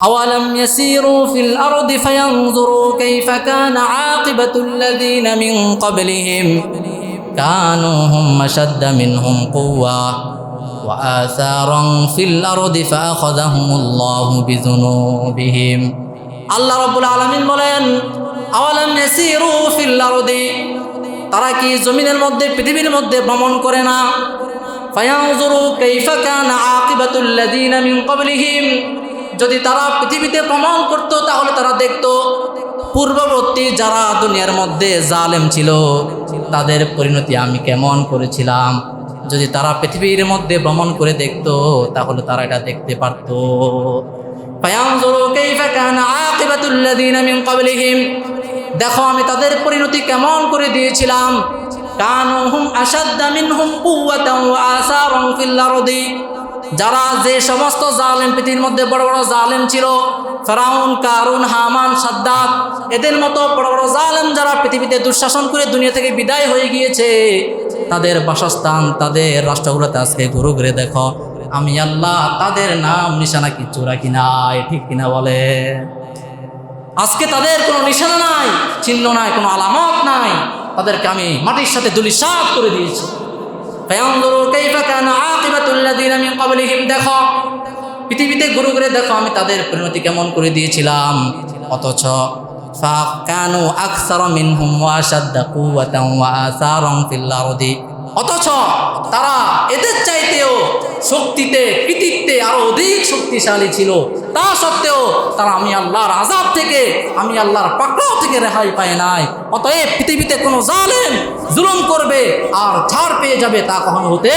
أولم يسيروا في الأرض فينظروا كيف كان عاقبة الذين من قبلهم كانوا هم أشد منهم قوة وآثارا في الأرض فأخذهم الله بذنوبهم আল্লাহ রব্বুল আলমিন বলেন আওয়ালাম ইয়াসিরু ফিল আরদি তারা কি জমিনের মধ্যে পৃথিবীর মধ্যে ভ্রমণ করে না ফায়ানজুরু কাইফা কানা আকিবাতুল লাযিনা মিন ক্বাবলিহিম যদি তারা পৃথিবীতে ভ্রমণ করত, তাহলে তারা দেখত পূর্ববর্তী যারা দুনিয়ার মধ্যে জালেম ছিল, তাদের পরিণতি আমি কেমন করেছিলাম? যদি তারা পৃথিবীর মধ্যে ভ্রমণ করে দেখতো, তাহলে তারা এটা দেখতে পারতো। দেখো, আমি তাদের পরিণতি কেমন করে দিয়েছিলাম? কানুহুম আসাদ্দা মিনহুম কুওয়াতান ওয়া আসারান ফিল আরদি। যারা যে সমস্ত জালেম পৃথিবীর মধ্যে বড় বড় জালেম ছিল, ফেরাউন, কারুন, হামান সাদ্দাত এদের মতো বড় বড় জালেম যারা পৃথিবীতে দুঃশাসন করে দুনিয়া থেকে বিদায় হয়ে গিয়েছে, তাদের বাসস্থান তাদের রাষ্ট্রগুলোতে আজকে ঘুরু ঘুরে দেখো। আমি আল্লাহ তাদের নাম, নিশানা কিচ্ছু রাখি নাই, ঠিক কিনা বলে? আজকে তাদের কোনো নিশানা নাই, চিহ্ন নাই, কোনো আলামত নাই। তাদেরকে আমি মাটির সাথে দুলিশাত করে দিয়েছি। ফায়ানজুরু কাইফা কানা আকিবাতুল লাযিনা মিন ক্বাবলিহিম, দেখো। পৃথিবীতে ঘুরে ঘুরে দেখো, আমি তাদের পরিণতি কেমন করে দিয়েছিলাম। অথচ ফাকানু আকসার মিনহুম ওয়া কুওয়াতান ওয়া আসারান ফিল আরদি। অথচ তারা এদের চাইতেও শক্তিতে, কৃতিত্বে আরও অধিক শক্তিশালী ছিল। তা সত্ত্বেও তারা আমি আল্লাহর আজাব থেকে, আমি আল্লাহর পাকড়াও থেকে রেহাই পায় নাই। অতএব পৃথিবীতে কোনো জালেম জুলুম করবে আর ছাড় পেয়ে যাবে তা কখনো হতে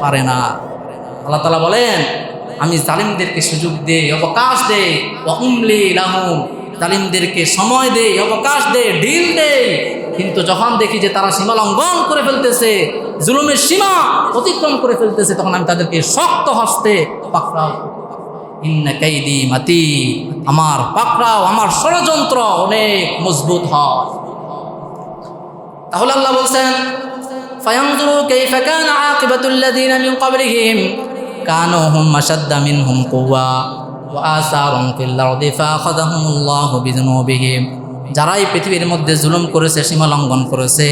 পারে না। আল্লাহ তালা বলেন, আমি জালিমদেরকে সুযোগ দেই অবকাশ দেই উমলি লাহুম। জালিমদেরকে সময় দেই, অবকাশ দে ঢিল দেই। কিন্তু যখন দেখি যে তারা সীমা লঙ্ঘন করে ফেলতেছে, জুলুমের সীমা অতিক্রম করে ফেলতেছে, তখন আমি তাদেরকে শক্ত হস্তে পাকড়াও ইন্না মাতি, আমার পাকড়াও, আমার ষড়যন্ত্র অনেক মজবুত হয়। তাহলে আল্লাহ বলছেন, ফায়ানজুরু কাইফা কানা আকিবাতুল লাযিনা মিন ক্বাবলিহিম কানু হুম আশাদ্দা মিনহুম কুওয়া। ওয়া আসারুন ফিল আরদি ফাআখাযাহুমুল্লাহু বিযুনুবিহিম। যারা এই পৃথিবীর মধ্যে জুলুম করেছে সীমা লঙ্ঘন করেছে,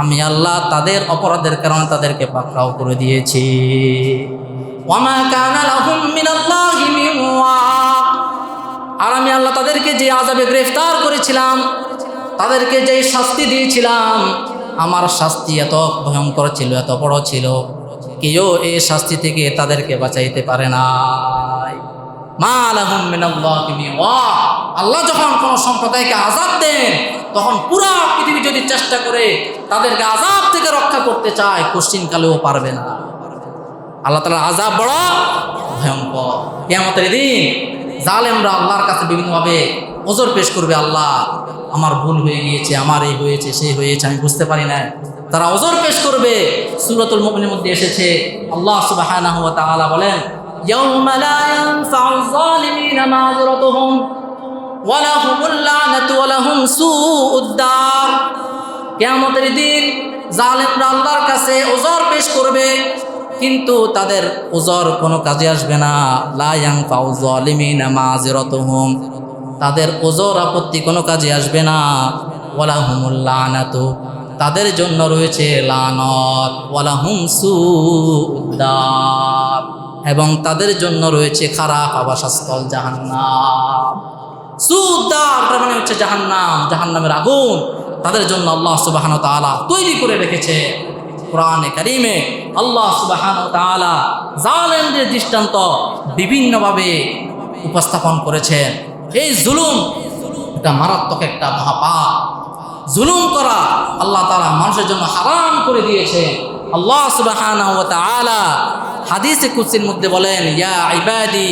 আমি আল্লাহ তাদের অপরাধের কারণে তাদেরকে পাকড়াও করে দিয়েছি। আর আমি আল্লাহ তাদেরকে যে আজাবে গ্রেফতার করেছিলাম, তাদেরকে যে শাস্তি দিয়েছিলাম, আমার শাস্তি এত ভয়ঙ্কর ছিল, এত বড় ছিল। কেউ এই শাস্তি থেকে তাদেরকে বাঁচাইতে পারে না মা আল্লাহ যখন কোন সম্প্রদায়কে আজাদ দেন, তখন পুরা পৃথিবী যদি চেষ্টা করে তাদেরকে আজাব থেকে রক্ষা করতে চায়, কোশ্চিন কালেও পারবে না। আল্লাহ তালার আজাব বড় ভয়ঙ্কর। কেমতের দিন জালেমরা আল্লাহর কাছে বিভিন্নভাবে ওজোর পেশ করবে, আল্লাহ, আমার ভুল হয়ে গিয়েছে, আমার এই হয়েছে, সেই হয়েছে, আমি বুঝতে পারি না তারা ওজোর পেশ করবে। সুরতুল মুমিনের মধ্যে এসেছে, আল্লাহ তাআলা বলেন ইয়ানফা'ু যালিমিনা মাযরাতুহুম ওয়া লাহুমুল লা'নাতু ওয়া লাহুম সুউদ দার কিয়ামতের দিন জালেমরা আল্লাহর কাছে ওজর পেশ করবে, কিন্তু তাদের ওজর কোনো কাজে আসবে না। লায়াং পাউ জলিমিনা মাজিরতুহুম তাদের ওজর আপত্তি কোনো কাজে আসবে না। ওয়ালা হুমুল লানাতু, তাদের জন্য রয়েছে লানত। হুম সুদ্দার এবং তাদের জন্য রয়েছে খারাপ আবাসস্থল জাহান্নাম। সুদ্দার তার মানে হচ্ছে জাহান্নাম, জাহান্নামের আগুন। তাদের জন্য আল্লাহ সুবাহান তাআলা তৈরি করে রেখেছে কোরআনে কারিমে। আল্লাহ সুবাহান তাআলা জালেমদের দৃষ্টান্ত বিভিন্নভাবে উপস্থাপন করেছেন। এই জুলুম এটা মারাত্মক একটা মহাপাপ। জুলুম করা আল্লাহ তাআলা মানুষের জন্য হারাম করে দিয়েছে। আল্লাহ তাআলা হাদিসে কুদসির মধ্যে বলেন, ইয়া ইবাদি,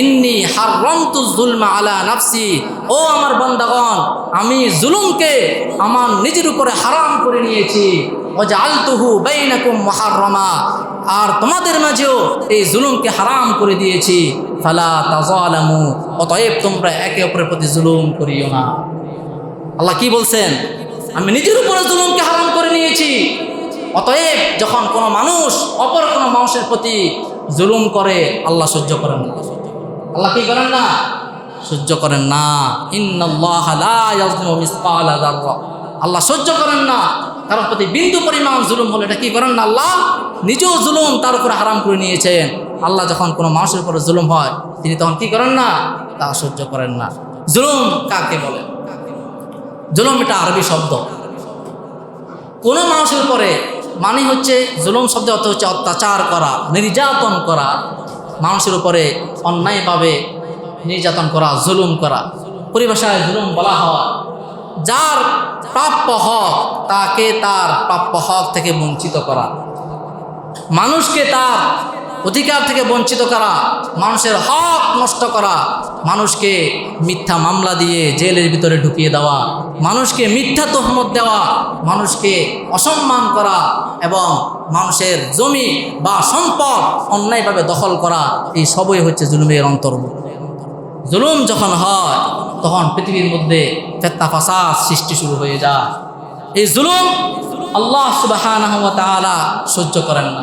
ইন্নি হাররামতু যুলমা আলা নাফসি। ও আমার বান্দাগণ, আমি জুলুমকে আমার নিজের উপরে হারাম করে নিয়েছি। ওয়াজআলতুহু বাইনাকুম মুহাররামা। আর তোমাদের মাঝেও এই জুলুমকে হারাম করে দিয়েছি। ফালা তাজালামু অতএব তোমরা একে অপরের প্রতি জুলুম করিও না। আল্লাহ কি বলছেন? আমি নিজের উপরে জুলুমকে হারাম করে নিয়েছি। অতএব যখন কোনো মানুষ, অপর কোনো মানুষের প্রতি জুলুম করে, আল্লাহ সহ্য করেন না। আল্লাহ কি করেন না? সহ্য করেন না। আল্লাহ সহ্য করেন না। কারোর প্রতি বিন্দু পরিমাণ জুলুম হলে এটা কি করেন না? আল্লাহ নিজেও জুলুম তার উপরে হারাম করে নিয়েছেন। আল্লাহ যখন কোনো মানুষের উপরে জুলুম হয়, তিনি তখন কি করেন না? তা সহ্য করেন না। জুলুম কাকে বলে? জুলুম এটা আরবি শব্দ। কোনো মানুষের উপরে মানে হচ্ছে জুলুম শব্দ অর্থ হচ্ছে অত্যাচার করা, নির্যাতন করা, মানুষের উপরে অন্যায়ভাবে নির্যাতন করা, জুলুম করা। পরিভাষায় জুলুম বলা হয়, যার প্রাপ্য হক তাকে তার প্রাপ্য হক থেকে বঞ্চিত করা। মানুষকে তার অধিকার থেকে বঞ্চিত করা, মানুষের হক নষ্ট করা, মানুষকে মিথ্যা মামলা দিয়ে জেলের ভিতরে ঢুকিয়ে দেওয়া, মানুষকে মিথ্যা তহমত দেওয়া, মানুষকে অসম্মান করা এবং মানুষের জমি বা সম্পদ অন্যায়ভাবে দখল করা, এই সবই হচ্ছে জুলুমের অন্তর্ভুক্ত জুলুম যখন হয়, তখন পৃথিবীর মধ্যে ফেত্তা ফাসাদ সৃষ্টি শুরু হয়ে যায়। এই জুলুম আল্লাহ ওয়া সহ্য করেন না।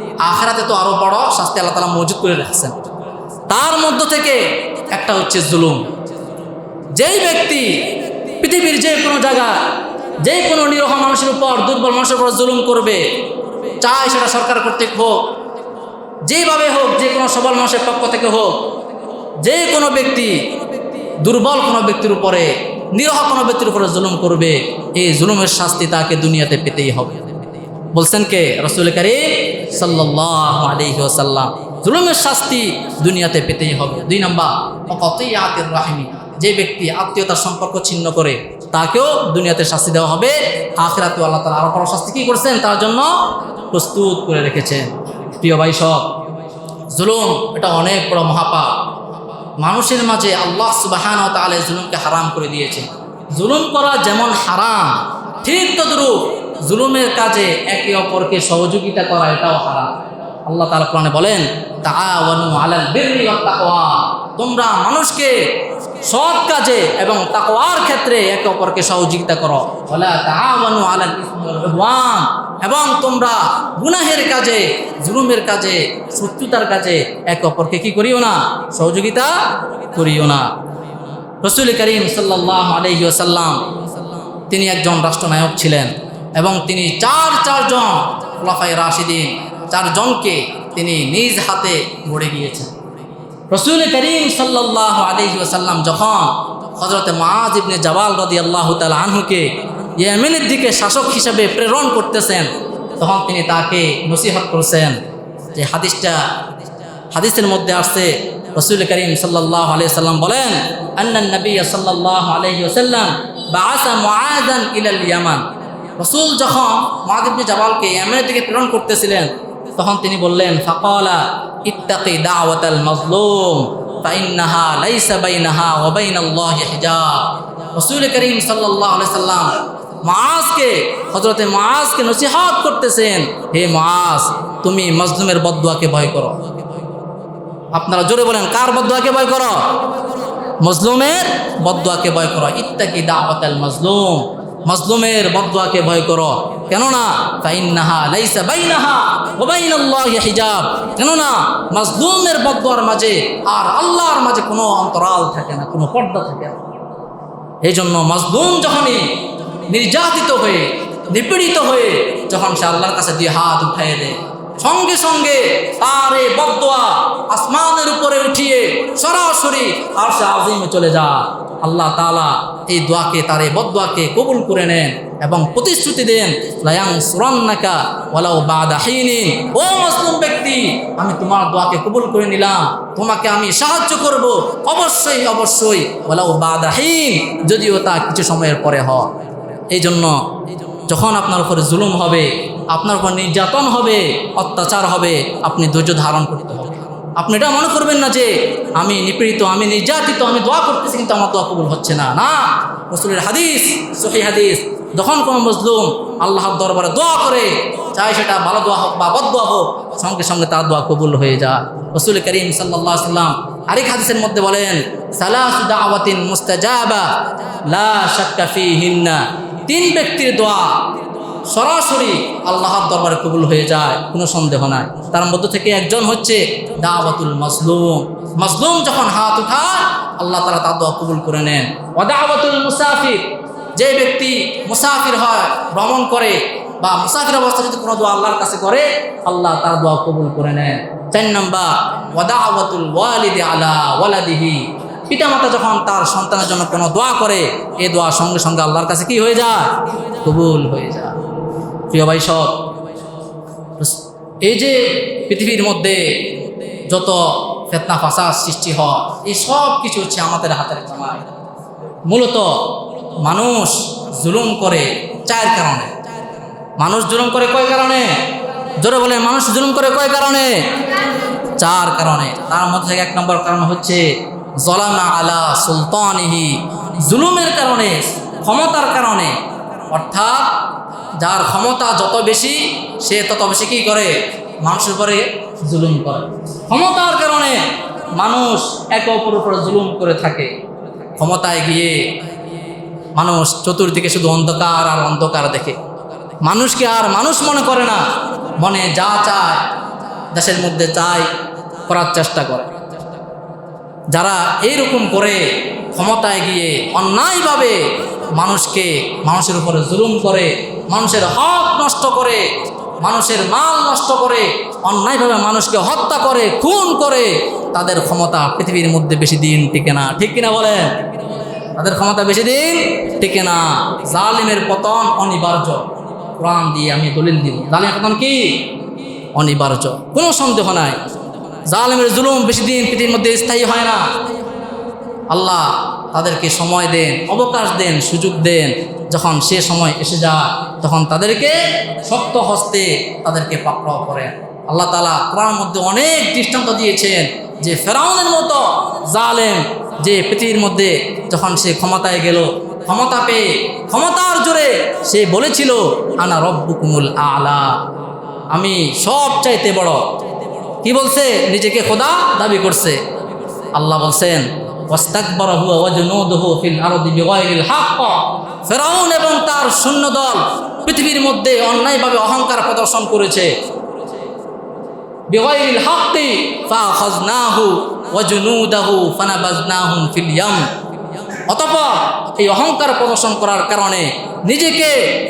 আখরাতে তো আরও বড় শাস্তি আল্লাহ তাআলা মজুদ করে রাখছেন। তার মধ্য থেকে একটা হচ্ছে জুলুম। যেই ব্যক্তি পৃথিবীর যে কোনো জায়গা যে কোনো নিরহ মানুষের উপর দুর্বল মানুষের উপর জুলুম করবে চাই সেটা সরকার কর্তৃক হোক যেভাবে হোক, যে কোনো সবল মানুষের পক্ষ থেকে হোক, যে কোনো ব্যক্তি দুর্বল কোনো ব্যক্তির উপরে, নিরহ কোনো ব্যক্তির উপরে জুলুম করবে, এই জুলুমের শাস্তি তাকে দুনিয়াতে পেতেই হবে। বলছেন কে? রসুল সাল্লাহ জুলুমের শাস্তি দুনিয়াতে পেতেই হবে। দুই নাম্বার কতই আতের রাহিনী যে ব্যক্তি আত্মীয়তার সম্পর্ক ছিন্ন করে, তাকেও দুনিয়াতে শাস্তি দেওয়া হবে। আখেরাতে আল্লাহ তালা আরও বড় শাস্তি কি করছেন? তার জন্য প্রস্তুত করে রেখেছেন। প্রিয় ভাই সব, জুলুম এটা অনেক বড় মহাপাপ। মানুষের মাঝে আল্লাহ সুবাহান তালে জুলুমকে হারাম করে দিয়েছে। জুলুম করা যেমন হারাম, ঠিক তদ্রুপ জুলুমের কাজে একে অপরকে সহযোগিতা করা এটাও হারাম। আল্লাহ তাআলা কোরআনে বলেন তোমরা মানুষকে সৎ কাজে এবং তাকওয়ার ক্ষেত্রে একে অপরকে সহযোগিতা করো। এবং তোমরা গুনাহের কাজে, জুলুমের কাজে, শত্রুতার কাজে একে অপরকে কি করিও না, সহযোগিতা করিও না। রসুল করিম সাল্লাহ আলহি আসাল্লাম তিনি একজন রাষ্ট্রনায়ক ছিলেন। এবং তিনি চার চারজন খোলাফাই রাশিদিন, চারজনকে তিনি নিজ হাতে গড়ে গিয়েছেন। রসুল করিম সাল্লাহ আলহি আসাল্লাম যখন হজরতে মাজ ইবনে জওয়াল রদি আল্লাহ তাল আনহুকে ইয়েমেনের দিকে শাসক হিসেবে প্রেরণ করতেছেন, তখন তিনি তাকে নসিহত করছেন যে হাদিসটা, হাদিসের মধ্যে আসছে, রসুল করিম সাল্লাহ আলিয়া সাল্লাম বলেন, আন্নান নবী সাল্লাহ আলহি আসাল্লাম বা আসা মুআদান ইলাল ইয়ামান। রসুল যখন মহাদিবনী জাবালকে ইয়ামেনের দিকে প্রেরণ করতেছিলেন, তখন তিনি বললেন, ফাকালা, ইত্তাকি দাওয়াতাল মাজলুম, ফাইন্নাহা লাইসা বাইনাহা ওয়া বাইনাল্লাহি হিজাব। রাসূল করিম সাল্লাল্লাহু আলাইহি সাল্লাম মাআজকে, হযরতে মাআজকে নসিহত করতেছেন, হে মাআজ, তুমি মাজলুমের বদদুয়াকে ভয় করো। আপনারা জোরে বলেন, কার বদদুয়াকে ভয় করো? মজলুমের বদদুয়াকে ভয় করো। ইত্তাকি দাওয়াতাল মাজলুম। মজলুমের বদুয়াকে ভয় করো। হিজাব। আর আল্লাহর মাঝে কোনো অন্তরাল থাকে না, কোনো থাকে না। এই জন্য যখনই নির্যাতিত হয়ে, নিপীড়িত হয়ে, যখন সে আল্লাহর কাছে দিয়ে হাত উঠাইয়ে দেয় সঙ্গে সঙ্গে তার এই বদোয়া আসমানের উপরে উঠিয়ে সরাসরি আর সে আজিমে চলে যা আল্লাহ তালা এই দোয়াকে, তার এই বদোয়াকে কবুল করে নেন এবং প্রতিশ্রুতি দেন লায়াং সুরান্নাকা ওয়ালাউ বাদাহিনিন ও মুসলিম ব্যক্তি, আমি তোমার দোয়াকে কবুল করে নিলাম, তোমাকে আমি সাহায্য করব। অবশ্যই অবশ্যই, ওয়ালাউ বাদাহীন যদিও তা কিছু সময়ের পরে হয়। এই জন্য যখন আপনার উপরে জুলুম হবে আপনার উপর নির্যাতন হবে, অত্যাচার হবে, আপনি ধৈর্য ধারণ করতে হবে। আপনি এটা মনে করবেন না যে আমি নিপীড়িত, আমি নির্যাতিত, আমি দোয়া করতেছি কিন্তু আমার দোয়া কবুল হচ্ছে না। না, রসুলের হাদিস সহি হাদিস, যখন কোনো মজলুম আল্লাহর দরবারে দোয়া করে চাই সেটা ভালো দোয়া হোক বা বদ দোয়া হোক, সঙ্গে সঙ্গে তার দোয়া কবুল হয়ে যায়। রসুল করিম সাল্লাহ সাল্লাম আরেক হাদিসের মধ্যে বলেন, সালাসু দাওয়াতিন মুস্তাজাবা, লা তিন ব্যক্তির দোয়া সরাসরি আল্লাহর দরবারে কবুল হয়ে যায়, কোনো সন্দেহ নাই। তার মধ্য থেকে একজন হচ্ছে দাওয়াতুল মাসলুম মাসলুম যখন হাত উঠায়, আল্লাহ তারা তার দোয়া কবুল করে নেন। ওয়াদাওয়াতুল মুসাফির, যে ব্যক্তি মুসাফির হয়, ভ্রমণ করে বা মুসাফির অবস্থা যদি কোনো দোয়া আল্লাহর কাছে করে, আল্লাহ তার দোয়া কবুল করে নেন। চার নম্বর ওয়াদাওয়াতুল ওয়ালিদি আলা ওয়ালাদিহি। পিতামাতা যখন তার সন্তানের জন্য কোনো দোয়া করে এই দোয়া সঙ্গে সঙ্গে আল্লাহর কাছে কি হয়ে যায়? কবুল হয়ে যায়। প্রিয় ভাই সব এই যে পৃথিবীর মধ্যে যত ফেতনা ফাসাদ সৃষ্টি হয়, এই সব কিছু হচ্ছে আমাদের হাতের কামাই মূলত মানুষ জুলুম করে চার কারণে। মানুষ জুলুম করে কয় কারণে? জোরে বলে মানুষ জুলুম করে কয় কারণে? চার কারণে। তার মধ্যে থেকে এক নম্বর কারণ হচ্ছে জলামা আলা সুলতানিহি। জুলুমের কারণে, ক্ষমতার কারণে। অর্থাৎ যার ক্ষমতা যত বেশি, সে তত বেশি কী করে? মানুষের উপরে জুলুম করে। ক্ষমতার কারণে মানুষ একে অপর উপরে জুলুম করে থাকে। ক্ষমতায় গিয়ে মানুষ চতুর্দিকে শুধু অন্ধকার আর অন্ধকার দেখে। মানুষকে আর মানুষ মনে করে না। মনে যা চায়, দেশের মধ্যে চায় করার চেষ্টা করে। যারা এইরকম করে ক্ষমতায় গিয়ে অন্যায়ভাবে মানুষকে মানুষের উপরে জুলুম করে, মানুষের হক নষ্ট করে, মানুষের মাল নষ্ট করে, অন্যায়ভাবে মানুষকে হত্যা করে, খুন করে, তাদের ক্ষমতা পৃথিবীর মধ্যে বেশি দিন টিকে না। ঠিক কিনা বলেন? তাদের ক্ষমতা বেশি দিন টিকে না। জালিমের পতন অনিবার্য। কোরআন দিয়ে আমি দলিল দিব। জালিমের পতন কি? অনিবার্য। কোনো সন্দেহ নাই। জালেমের জুলুম বেশি দিন পৃথিবীর মধ্যে স্থায়ী হয় না। আল্লাহ তাদেরকে সময় দেন, অবকাশ দেন, সুযোগ দেন। যখন সে সময় এসে যায়, তখন তাদেরকে শক্ত হস্তে তাদেরকে পাকড়াও করেন। আল্লাহ তালা কোরআনের মধ্যে অনেক দৃষ্টান্ত দিয়েছেন যে ফেরাউনের মতো জালেম যে পৃথিবীর মধ্যে যখন সে ক্ষমতায় গেল, ক্ষমতা পেয়ে, ক্ষমতার জোরে সে বলেছিল, আনা রব্বুকুমুল আলা। আমি সব চাইতে বড়। কি বলছে? নিজেকে খোদা দাবি করছে। আল্লাহ বলছেন ওয়াস্তাকবারাহু ওয়া জুনুদুহু ফিল আরদি বিগাইরিল হক ফেরাউন এবং তার সৈন্য দল পৃথিবীর মধ্যে অন্যায়ভাবে অহংকার প্রদর্শন করেছে। বিগাইরিল হকতি ফাখাযনাহু ওয়া জুনুদাহু ফানাবাযনাহুম ফিল ইয়াম। অতঃপর এই অহংকার প্রদর্শন করার কারণে, নিজেকে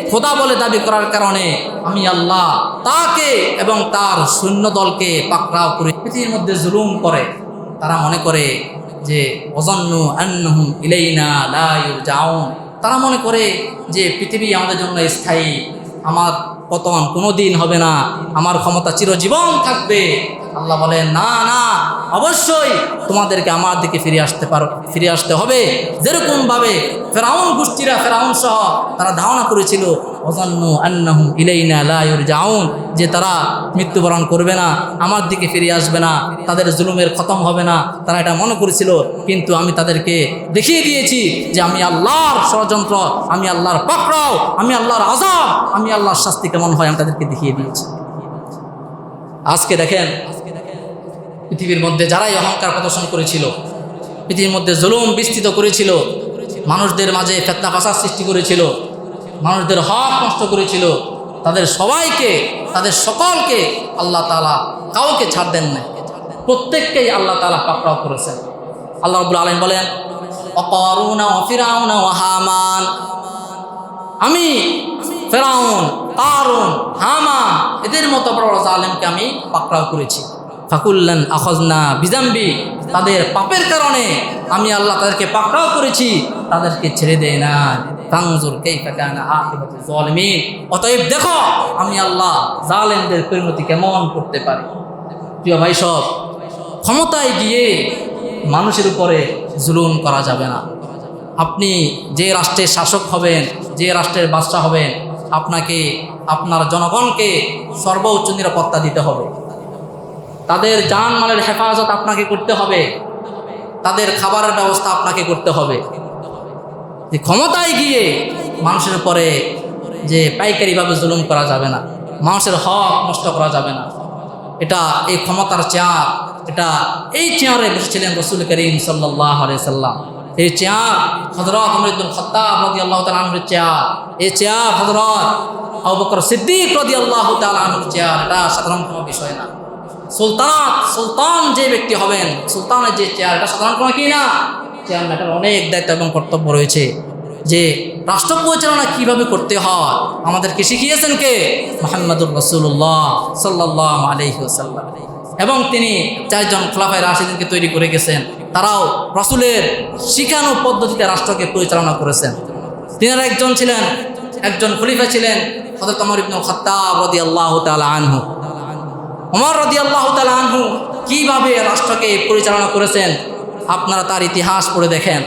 খোদা বলে দাবি করার কারণে আমি আল্লাহ তাকে এবং তার সৈন্য দলকে পাকড়াও করে পৃথিবীর মধ্যে জুলুম করে। তারা মনে করে যে অজন্য আন্নহুম ইলাইনা লাইউ ইরজাউন। তারা মনে করে যে পৃথিবী আমাদের জন্য স্থায়ী। আমার পতন কোনো দিন হবে না। আমার ক্ষমতা চিরজীবন থাকবে। আল্লাহ বলে না না, অবশ্যই তোমাদেরকে আমার দিকে ফিরে আসতে পারো, ফিরে আসতে হবে। যেরকমভাবে ফেরাউন গোষ্ঠীরা, ফেরাউন সহ তারা ধারণা করেছিল অজন্য আন্নাহুম ইলাইনা লায়ুর জাউন যে তারা মৃত্যুবরণ করবে না, আমার দিকে ফিরে আসবে না, তাদের জুলুমের খতম হবে না। তারা এটা মনে করেছিল, কিন্তু আমি তাদেরকে দেখিয়ে দিয়েছি যে আমি আল্লাহর ষড়যন্ত্র, আমি আল্লাহর পাকড়াও, আমি আল্লাহর আজাব আমি আল্লাহর শাস্তি কেমন হয় আমি তাদেরকে দেখিয়ে দিয়েছি। আজকে দেখেন পৃথিবীর মধ্যে যারাই অহংকার প্রদর্শন করেছিল, পৃথিবীর মধ্যে জুলুম বিস্তৃত করেছিল, মানুষদের মাঝে ফেতনা ফাসাদ সৃষ্টি করেছিল, মানুষদের হক নষ্ট করেছিল, তাদের সবাইকে, তাদের সকলকে আল্লাহ তালা কাউকে ছাড় দেন না প্রত্যেককেই আল্লাহ তালা পাকড়াও করেছেন। আল্লাহ রবুল আলম বলেন, অকরুনা ওহামান আমি ফেরাউন, কারুন হামা এদের মতো বড় জালেমকে আমি পাকড়াও করেছি। ফাকুল্লান আখজনা বিজাম্বি, তাদের পাপের কারণে আমি আল্লাহ তাদেরকে পাকড়াও করেছি, তাদেরকে ছেড়ে দেয় না। ফাংজুর কে জলমিন অতএব দেখো, আমি আল্লাহ জালেমদের পরিণতি কেমন করতে পারি। প্রিয় ভাই সব, ক্ষমতায় গিয়ে মানুষের উপরে জুলুম করা যাবে না। আপনি যে রাষ্ট্রের শাসক হবেন, যে রাষ্ট্রের বাদশা হবেন, আপনাকে, আপনার জনগণকে সর্বোচ্চ নিরাপত্তা দিতে হবে। তাদের জান মালের হেফাজত আপনাকে করতে হবে। তাদের খাবারের ব্যবস্থা আপনাকে করতে হবে। যে ক্ষমতায় গিয়ে মানুষের পরে যে পাইকারিভাবে জুলুম করা যাবে না, মানুষের হক নষ্ট করা যাবে না। এটা এই ক্ষমতার চেয়ার, এটা এই চেয়ারে বসেছিলেন রসুল করিম সাল্লাহ সাল্লাম। এই চেয়ার হজরত আমরিদুল খত্তাব রদি আল্লাহ তালুর চেয়ার। এই চেয়ার হজরত আবু বকর সিদ্দিক রদি আল্লাহ তালুর চেয়ার। এটা সাধারণ কোনো বিষয় না। সুলতানাত সুলতান যে ব্যক্তি হবেন, সুলতানের যে চেয়ার এটা সাধারণ কোনো কি না। চেয়ার অনেক দায়িত্ব এবং কর্তব্য রয়েছে যে রাষ্ট্র পরিচালনা কীভাবে করতে হয়। আমাদেরকে শিখিয়েছেন কে? মোহাম্মদুর রসুল্লাহ সাল্লাহ আলহিউসাল্লাম এবং তিনি চারজন খোলাফায় রাশিদিনকে তৈরি করে গেছেন। তারাও রসুলের শিখানো পদ্ধতিতে রাষ্ট্রকে পরিচালনা করেছেন। তিনারা একজন ছিলেন, একজন খলিফা ছিলেন হজরত অমর ইবনুল খত্তাব রদি আল্লাহ তালা আনহু। ওমর রদি আল্লাহ আনহু কীভাবে রাষ্ট্রকে পরিচালনা করেছেন, আপনারা তার ইতিহাস পড়ে দেখেন।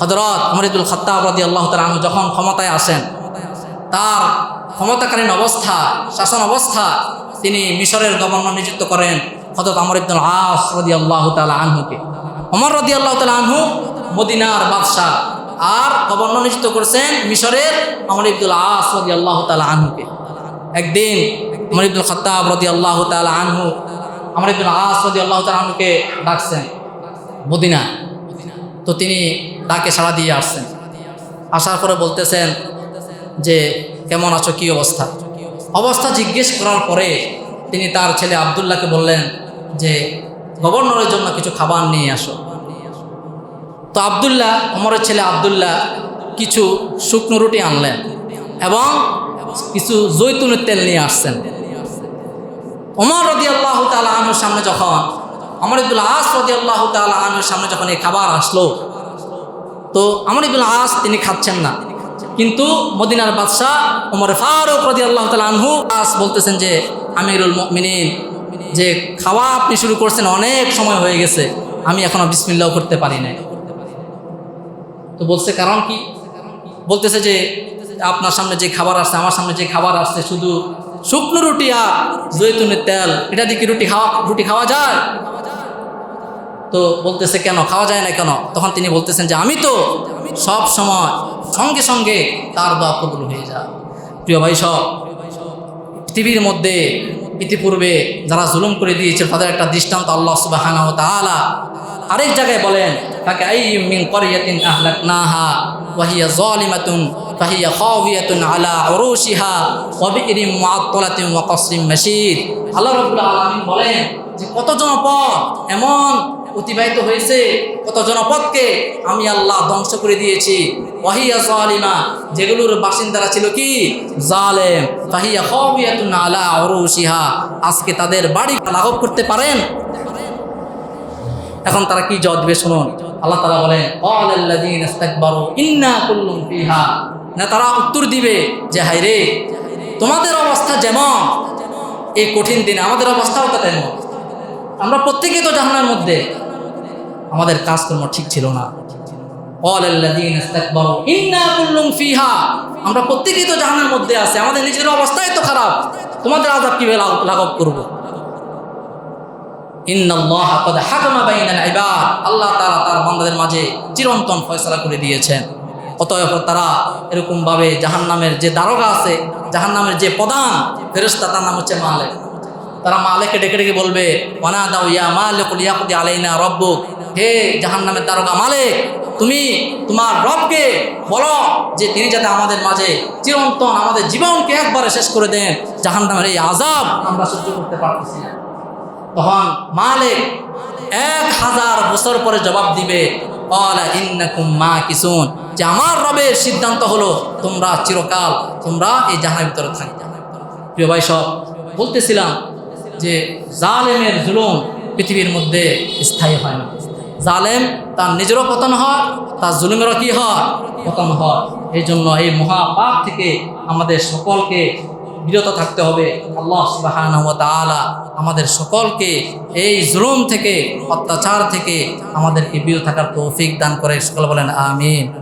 হজরত অমরিদুল খত্তাব রদি আল্লাহ তালা আনহু যখন ক্ষমতায় আসেন, তার ক্ষমতাকালীন অবস্থা, শাসন অবস্থা তিনি মিশরের গভর্নর নিযুক্ত করেন হজরত আমর ইবনুল আস রদি আল্লাহ তালা আনহুকে। অমর রদি আল্লাহ তালা আনহু মদিনার বাদশাহ আর গভর্নর নিযুক্ত করেছেন মিশরের আমর ইবদুল আস রদি আল্লাহ তালা আনহুকে। একদিন আমর ইবদুল খত্তাব রদি আল্লাহ তালা আনহু আমর ইবদুল আস রদি আল্লাহ তালা আনহুকে ডাকছেন মদিনা। তো তিনি ডাকে সাড়া দিয়ে আসছেন। আসার পরে বলতেছেন যে, কেমন আছো? কি অবস্থা? অবস্থা জিজ্ঞেস করার পরে তিনি তার ছেলে আবদুল্লাহকে বললেন যে, গভর্নরের জন্য কিছু খাবার নিয়ে আসো। তো আবদুল্লাহ অমরের ছেলে আবদুল্লাহ কিছু শুকনো রুটি আনলেন এবং কিছু জৈতুনের তেল নিয়ে আসছেন। অমর রদি আল্লাহ তালা আনুর সামনে যখন অমর ইবুল আস রদি আল্লাহ তালা আনুর সামনে যখন এই খাবার আসলো, তো আমর ইবুল আস তিনি খাচ্ছেন না। কিন্তু মদিনার বাদশাহ ওমর ফারুক রদি আল্লাহ তালা আনহু আস বলতেছেন যে, আমিরুল মিনিন যে খাওয়া আপনি শুরু করছেন অনেক সময় হয়ে গেছে, আমি এখনও বিসমিল্লাও করতে পারি নাই। তো বলছে, কারণ কি? বলতেছে যে আপনার সামনে যে খাবার আসছে, আমার সামনে যে খাবার আসছে, শুধু শুকনো রুটি আর জৈতুনের তেল। এটা দিয়ে কি রুটি খাওয়া রুটি খাওয়া যায়? তো বলতেছে, কেন? খাওয়া যায় না কেন? তখন তিনি বলতেছেন যে, আমি তো সব সময় সঙ্গে সঙ্গে তার দোয়া কবুল হয়ে যায় প্রিয় ভাই সব, পৃথিবীর মধ্যে ইতিপূর্বে যারা জুলুম করে দিয়েছে, তাদের একটা দৃষ্টান্ত আল্লাহ সুবাহ আরেক জায়গায় বলেন তাকে আল্লাহ রবুল্লা আলমিন বলেন যে কত জনপদ এমন অতিবাহিত হয়েছে। কত জনপদকে আমি আল্লাহ ধ্বংস করে দিয়েছি। ওয়াহিয়া যেগুলোর বাসিন্দারা ছিল কি? জালেম। খাওয়িয়াতুন আলা আজকে তাদের বাড়ি লাঘব করতে পারেন? এখন তারা কি দিবে শুনুন। আল্লাহ তালা বলেন "ক্বালাল্লাযীনা ইস্তাকবারু ইন্না কুল্লুম ফিহা। না, তারা উত্তর দিবে যে হাই রে, তোমাদের অবস্থা যেমন, এই কঠিন দিনে আমাদের অবস্থাও তো তেমন। আমরা প্রত্যেকেই তো জাহানের মধ্যে। আমাদের কাজকর্ম ঠিক ছিল না। আমরা প্রত্যেকেই তো জাহানের মধ্যে আছে, আমাদের নিজের অবস্থাই তো খারাপ। তোমাদের আযাব কীভাবে লাঘ- লাঘব করব? আল্লাহ তাআলা তার বান্দাদের মাঝে চিরন্তন ফয়সালা করে দিয়েছেন। অতএব তারা এরকম ভাবে জাহান্নামের যে দারোগা আছে, জাহান্নামের যে প্রধান ফেরেশতা, তার নাম হচ্ছে মালিক। তারা মালিককে ডেকে ডেকে বলবে ওয়ানা দাও ইয়া মালিকুল ইয়াকুদি আলাইনা রব্বুক। হে জাহান্নামের দারোগা মালিক, তুমি তোমার রবকে বলো যে তিনি যাতে আমাদের মাঝে চিরন্তন আমাদের জীবনকে একবারে শেষ করে দেন। জাহান্নামের এই আজাব আমরা সহ্য করতে পারতেছি না। তখন মালিক এক হাজার বছর পরে জবাব দিবে মা কিসুন যে আমার রবের সিদ্ধান্ত হলো, তোমরা চিরকাল তোমরা এই জাহানের ভিতরে থাকবে। প্রিয় ভাই সব, বলতেছিলাম যে জালেমের জুলুম পৃথিবীর মধ্যে স্থায়ী হয় না। জালেম তার নিজেরও পতন হয়, তার জুলুমেরও কি হয়? পতন হয়। এই জন্য এই মহাপাপ থেকে আমাদের সকলকে বিরত থাকতে হবে। আল্লাহ সুবহানাহু ওয়া আমাদের সকলকে এই জুলুম থেকে, অত্যাচার থেকে আমাদেরকে বিরত থাকার তৌফিক দান করে। সকল বলেন, আমিন।